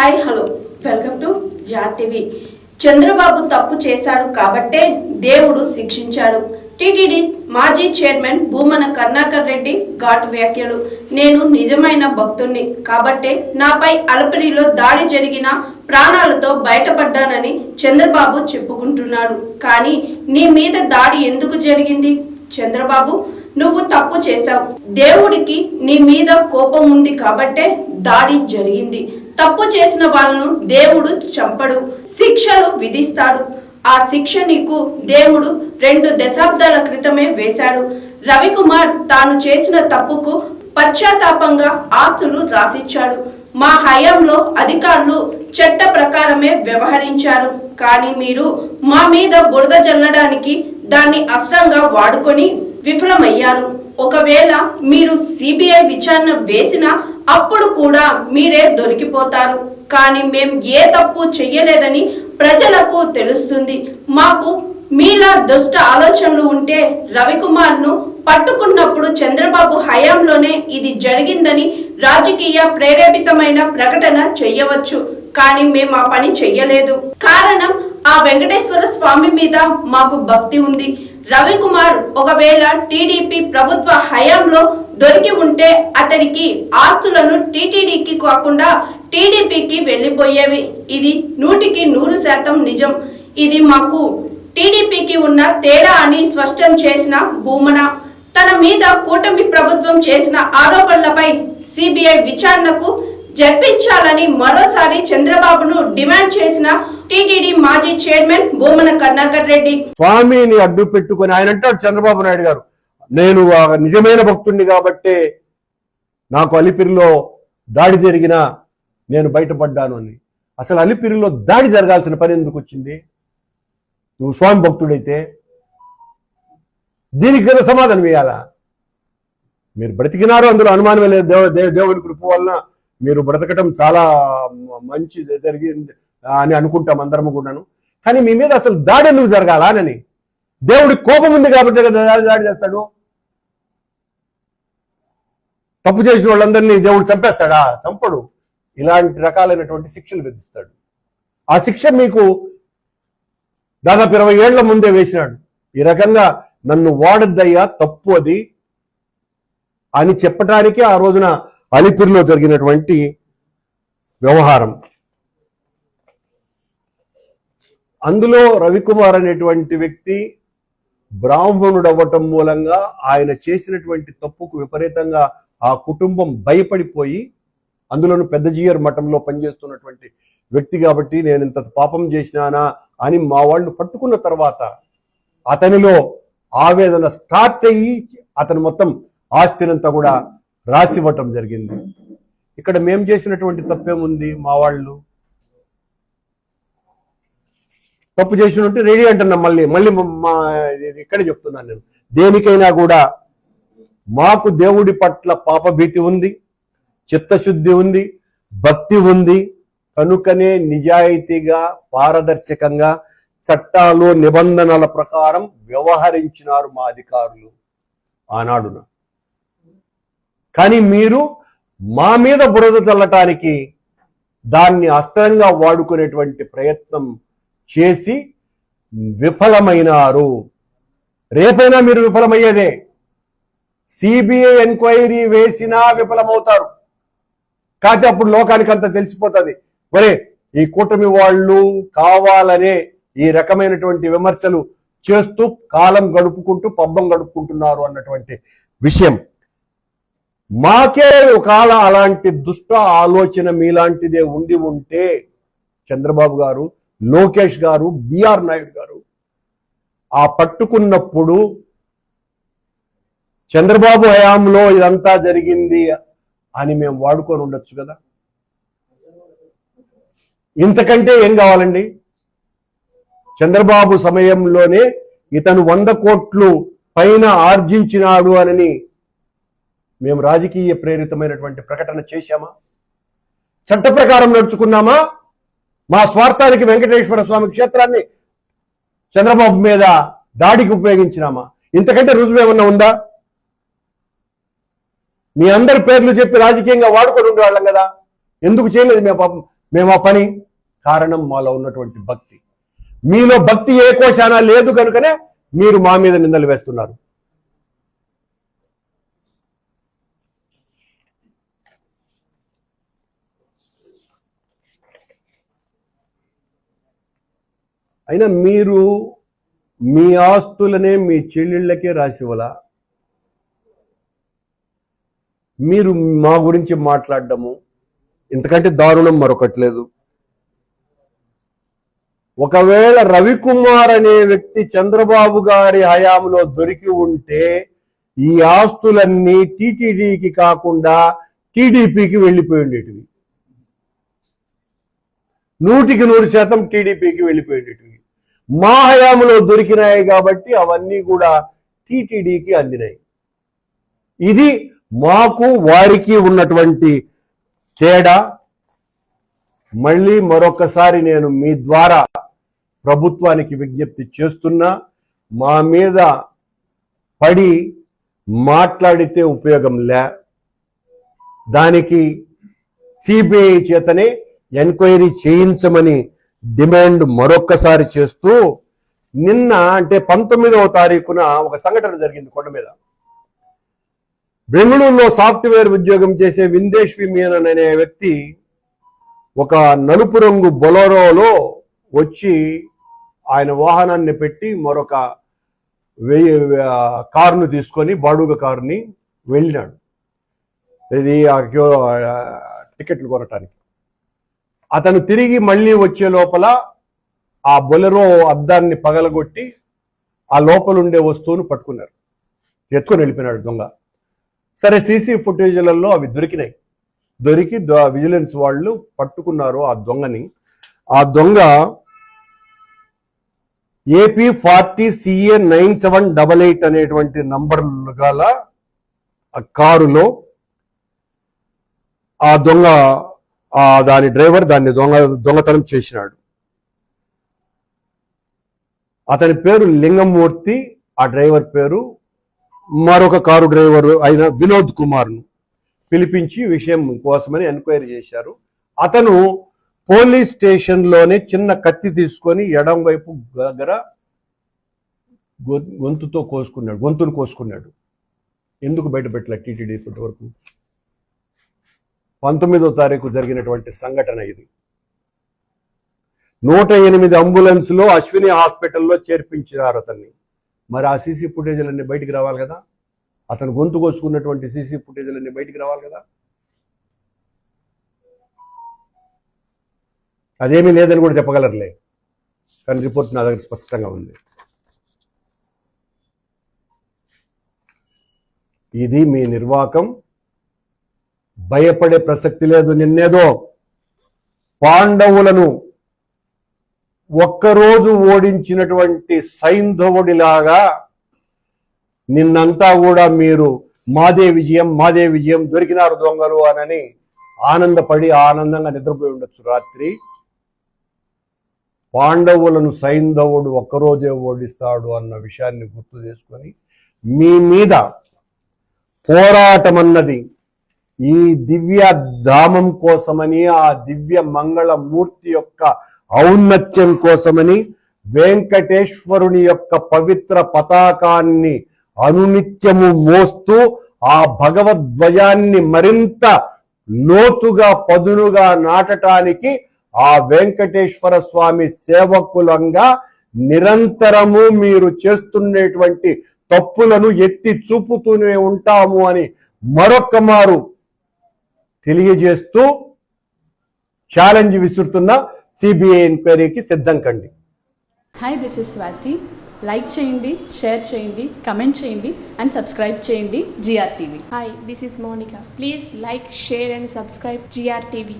Hi hello. Welcome to జార్ TV. Chandrababu తప్పు చేశాడు కాబట్టే దేవుడు శిక్షించాడు. టీటీడీ మాజీ చైర్మన్ భూమన కర్ణాకర్ రెడ్డి ఘాటు వ్యాఖ్యలు. నేను నిజమైన భక్తుణ్ణి కాబట్టే నాపై అలపిరిలో దాడి జరిగిన ప్రాణాలతో బయటపడ్డానని చంద్రబాబు చెప్పుకుంటున్నాడు. కానీ నీ మీద దాడి ఎందుకు జరిగింది? చంద్రబాబు నువ్వు తప్పు చేశావు. దేవుడికి నీ మీద కోపం ఉంది కాబట్టే దాడి జరిగింది. తప్పు చేసిన వాళ్ళను దేవుడు చంపడు శిక్షలు విధిస్తాడు. ఆ శిక్ష నీకు దేవుడు రెండు దశాబ్దాల క్రితమే వేశాడు. రవికుమార్ తాను చేసిన తప్పుకు పశ్చాత్తాపంగా ఆస్తులు రాసిచ్చాడు. మా హయాంలో అధికారులు చట్ట ప్రకారమే వ్యవహరించారు. కానీ మీరు మా మీద బురద జల్లడానికి దాన్ని అస్త్రంగా వాడుకొని విఫలమయ్యారు. ఒకవేళ మీరు సిబిఐ విచారణ వేసినా అప్పుడు కూడా మీరే దొరికిపోతారు. కానీ మేం ఏ తప్పు చెయ్యలేదని ప్రజలకు తెలుస్తుంది. మాకు మీలా దుష్ట ఆలోచనలు ఉంటే రవికుమార్ను పట్టుకున్నప్పుడు చంద్రబాబు హయాంలోనే ఇది జరిగిందని రాజకీయ ప్రేరేపితమైన ప్రకటన చెయ్యవచ్చు కానీ మేము ఆ పని చెయ్యలేదు. కారణం ఆ వెంకటేశ్వర స్వామి మీద మాకు భక్తి ఉంది. రవికుమార్ ఒకవేళ టీడీపీ ప్రభుత్వ హయాంలో దొరికి ఉంటే అతడికి ఆస్తులను టీటీడీకి కాకుండా టీడీపీకి వెళ్ళిపోయేవి. ఇది నూటికి నూరు శాతం నిజం. ఇది మాకు టీడీపీకి ఉన్న తేడా అని స్పష్టం చేసిన భూమన. తన మీద కూటమి ప్రభుత్వం చేసిన ఆరోపణలపై సిబిఐ విచారణకు జరిపించాలని మరోసారి చంద్రబాబును డిమాండ్ చేసిన టీటీడీ మాజీ చైర్మన్ భూమన కర్ణాకర్ రెడ్డి. స్వామిని అడ్డు పెట్టుకొని ఆయన అంటాడు చంద్రబాబు నాయుడు గారు. నేను నిజమైన భక్తుణ్ణి కాబట్టే నాకు అలిపిరిలో దాడి జరిగిన నేను బయటపడ్డాను అని. అసలు అలిపిరిలో దాడి జరగాల్సిన పని ఎందుకు వచ్చింది? నువ్వు స్వామి భక్తుడైతే దీనికి కదా సమాధానం ఇవ్వాలా మీరు బ్రతికినారు అందులో అనుమానమే లేదు. దేవుడి దేవ- దేవుని కృప వలన మీరు బ్రతకటం చాలా మంచి జరిగింది అని అనుకుంటాం అందరం కూడాను. కానీ మీ మీద అసలు దాడి ఎందుకు జరగాలని దేవుడి కోపం ఉంది కాబట్టి కదా దాడి దాడి చేస్తాడు. తప్పు చేసిన వాళ్ళందరినీ దేవుడు చంపేస్తాడా? చంపడు. ఇలాంటి రకాలైనటువంటి శిక్షలు విధిస్తాడు. ఆ శిక్ష మీకు దాదాపు ఇరవై ఏళ్ళ ముందే వేసినాడు. ఈ రకంగా నన్ను వాడద్దయ్యా తప్పు అది అని చెప్పటానికి ఆ రోజున అలిపిరిలో జరిగినటువంటి వ్యవహారం. అందులో రవికుమార్ అనేటువంటి వ్యక్తి బ్రాహ్మణుడు అవ్వటం మూలంగా ఆయన చేసినటువంటి తప్పుకు విపరీతంగా ఆ కుటుంబం భయపడిపోయి అందులోను పెద్ద జీయర్ మఠంలో పనిచేస్తున్నటువంటి వ్యక్తి కాబట్టి నేను ఇంత పాపం చేసినానా అని మా వాళ్ళు పట్టుకున్న తర్వాత అతనిలో ఆవేదన స్టార్ట్ అయ్యి అతను మొత్తం ఆస్తినంతా కూడా రాసివ్వటం జరిగింది. ఇక్కడ మేము చేసినటువంటి తప్పేముంది? మా వాళ్ళు తప్పు చేసిన ఉంటే రెడీ అంటున్నాం మళ్ళీ. మళ్ళీ మా ఇక్కడే చెప్తున్నాను నేను. దేనికైనా కూడా మాకు దేవుడి పట్ల పాపభీతి ఉంది చిత్తశుద్ధి ఉంది భక్తి ఉంది. కనుకనే నిజాయితీగా పారదర్శకంగా చట్టాలు నిబంధనల ప్రకారం వ్యవహరించినారు మా అధికారులు ఆనాడున. కానీ మీరు మా మీద బురద చల్లటానికి దాన్ని అస్త్రంగా వాడుకునేటువంటి ప్రయత్నం చేసి విఫలమైనారు. రేపైనా మీరు విఫలమయ్యేదే. సిబిఐ ఎంక్వైరీ వేసినా విఫలమవుతారు. కాకపోతే అప్పుడు లోకానికి అంత తెలిసిపోతుంది. మరే ఈ కూటమి వాళ్ళు కావాలనే ఈ రకమైనటువంటి విమర్శలు చేస్తూ కాలం గడుపుకుంటూ పబ్బం గడుపుకుంటున్నారు అన్నటువంటి విషయం. మాకే ఒకవేళ అలాంటి దుష్ట ఆలోచన మీలాంటిదే ఉండి ఉంటే చంద్రబాబు గారు లోకేష్ గారు బిఆర్ నాయుడు గారు ఆ పట్టుకున్నప్పుడు చంద్రబాబు హయాంలో ఇదంతా జరిగింది అని మేము వాడుకొని ఉండొచ్చు కదా? ఇంతకంటే ఏం కావాలండి? చంద్రబాబు సమయంలోనే ఇతను వంద కోట్లు పైన ఆర్జించినాడు అని మేము రాజకీయ ప్రేరితమైనటువంటి ప్రకటన చేశామా? చట్ట ప్రకారం నడుచుకున్నామా? మా స్వార్థానికి వెంకటేశ్వర స్వామి క్షేత్రాన్ని చంద్రబాబు మీద దాడికి ఉపయోగించినామా? ఇంతకంటే రుజువేమన్నా ఉందా? మీ అందరి పేర్లు చెప్పి రాజకీయంగా వాడుకొని ఉండేవాళ్ళం కదా. ఎందుకు చేయలేదు మేము పాపం? మేము ఆ పని. కారణం మాలో ఉన్నటువంటి భక్తి. మీలో భక్తి ఏ కోశానా లేదు కనుకనే మీరు మా మీద నిందలు వేస్తున్నారు. అయినా మీరు మీ ఆస్తులనే మీ చెల్లెళ్ళకే రాసివలా మీరు మా గురించి మాట్లాడము ఇంతకంటే దారుణం మరొకటి లేదు. ఒకవేళ రవికుమార్ అనే వ్యక్తి చంద్రబాబు గారి హయాంలో దొరికి ఉంటే ఈ ఆస్తులన్నీ టీటీడీకి కాకుండా టీడీపీకి వెళ్ళిపోయి ఉండేటివి. నూటికి నూరు శాతం టీడీపీకి వెళ్ళిపోయి ఉండేటివి. మా హయాంలో దొరికినాయి కాబట్టి అవన్నీ కూడా టీటీడీకి అందినాయి. ఇది మాకు వారికి ఉన్నటువంటి తేడా. మళ్ళీ మరొకసారి నేను మీ ద్వారా ప్రభుత్వానికి విజ్ఞప్తి చేస్తున్నా మా మీద పడి మాట్లాడితే ఉపయోగం లే. దానికి సిబిఐ చేతనే ఎంక్వైరీ చేయించమని డిమాండ్ మరొక్కసారి చేస్తూ నిన్న అంటే పంతొమ్మిదవ తారీఖున ఒక సంఘటన జరిగింది కొండ మీద. బెంగళూరులో సాఫ్ట్వేర్ ఉద్యోగం చేసే విందేశ్వి మీనన్ అనే వ్యక్తి ఒక నలుపు రంగు బొలోరోలో వచ్చి ఆయన వాహనాన్ని పెట్టి మరొక కారును తీసుకొని బాడుగ కారుని వెళ్ళినాడు. ఇది ఆ టికెట్లు కొనటానికి. అతను తిరిగి మళ్ళీ వచ్చే లోపల ఆ బొలెరో అద్దాన్ని పగలగొట్టి ఆ లోపల ఉండే వస్తువును పట్టుకున్నారు. ఎత్తుకొని వెళ్ళిపోయినాడు దొంగ. సరే సీసీ ఫుటేజ్లలో అవి దొరికినాయి. దొరికి ద- విజిలెన్స్ వాళ్ళు పట్టుకున్నారు ఆ దొంగని. ఆ దొంగ AP forty CA nine seven double eight అనేటువంటి నంబర్ గల ఆ కారులో ఆ దొంగ దాని డ్రైవర్ దాన్ని దొంగ దొంగతనం చేసినాడు. అతని పేరు లింగమూర్తి ఆ డ్రైవర్ పేరు మరొక కారు డ్రైవర్ అయిన వినోద్ కుమార్ను పిలిపించి విషయం కోసమని ఎంక్వైరీ చేశారు. అతను పోలీస్ స్టేషన్లోనే చిన్న కత్తి తీసుకొని ఎడం వైపు దగ్గర గొంతుతో కోసుకున్నాడు గొంతును కోసుకున్నాడు. ఎందుకు బయట పెట్టలే టీటీడీ ఇప్పటి వరకు పంతొమ్మిదో తారీఖు జరిగినటువంటి సంఘటన ఇది. నూట ఎనిమిది అంబులెన్స్లో అశ్విని హాస్పిటల్లో చేర్పించినారు అతన్ని. మరి ఆ సీసీ ఫుటేజీలన్నీ బయటికి రావాలి కదా? అతను గొంతు కోసుకున్నటువంటి సీసీ ఫుటేజీలన్నీ బయటికి రావాలి కదా? అదేమీ లేదని కూడా చెప్పగలరులే. కానీ రిపోర్ట్ నా దగ్గర స్పష్టంగా ఉంది. ఇది మీ నిర్వాకం. భయపడే ప్రసక్తి లేదు నిన్నేదో. పాండవులను ఒక్కరోజు ఓడించినటువంటి సైంధవుడిలాగా నిన్నంతా కూడా మీరు మాదే విజయం మాదే విజయం దొరికినారు దొంగలు అనని ఆనందపడి ఆనందంగా నిద్రపోయి ఉండొచ్చు రాత్రి. పాండవులను సైంధవుడు ఒక్కరోజే ఓడిస్తాడు అన్న విషయాన్ని గుర్తు చేసుకొని మీ మీద పోరాటం అన్నది ఈ దివ్య ధామం కోసమని ఆ దివ్య మంగళమూర్తి యొక్క ఔన్నత్యం కోసమని వెంకటేశ్వరుని యొక్క పవిత్ర పతాకాన్ని అనునిత్యము మోస్తూ ఆ భగవద్వయాన్ని మరింత లోతుగా పదునుగా నాటటానికి ఆ వెంకటేశ్వర స్వామి సేవకులంగా నిరంతరము మీరు చేస్తున్నటువంటి తప్పులను ఎత్తి చూపుతూనే ఉంటాము అని మరొక్క మారు తెలియజేస్తూ ఛాలెంజ్ విసురుతున్న సిబిఐ ఎంక్వైరీకి సిద్ధం కండి hi this is Swathi like చేయండి షేర్ చేయండి కమెంట్ చేయండి అండ్ సబ్స్క్రైబ్ చేయండి GR TV Hi, this is Monica. Please like, share, and subscribe GRTV.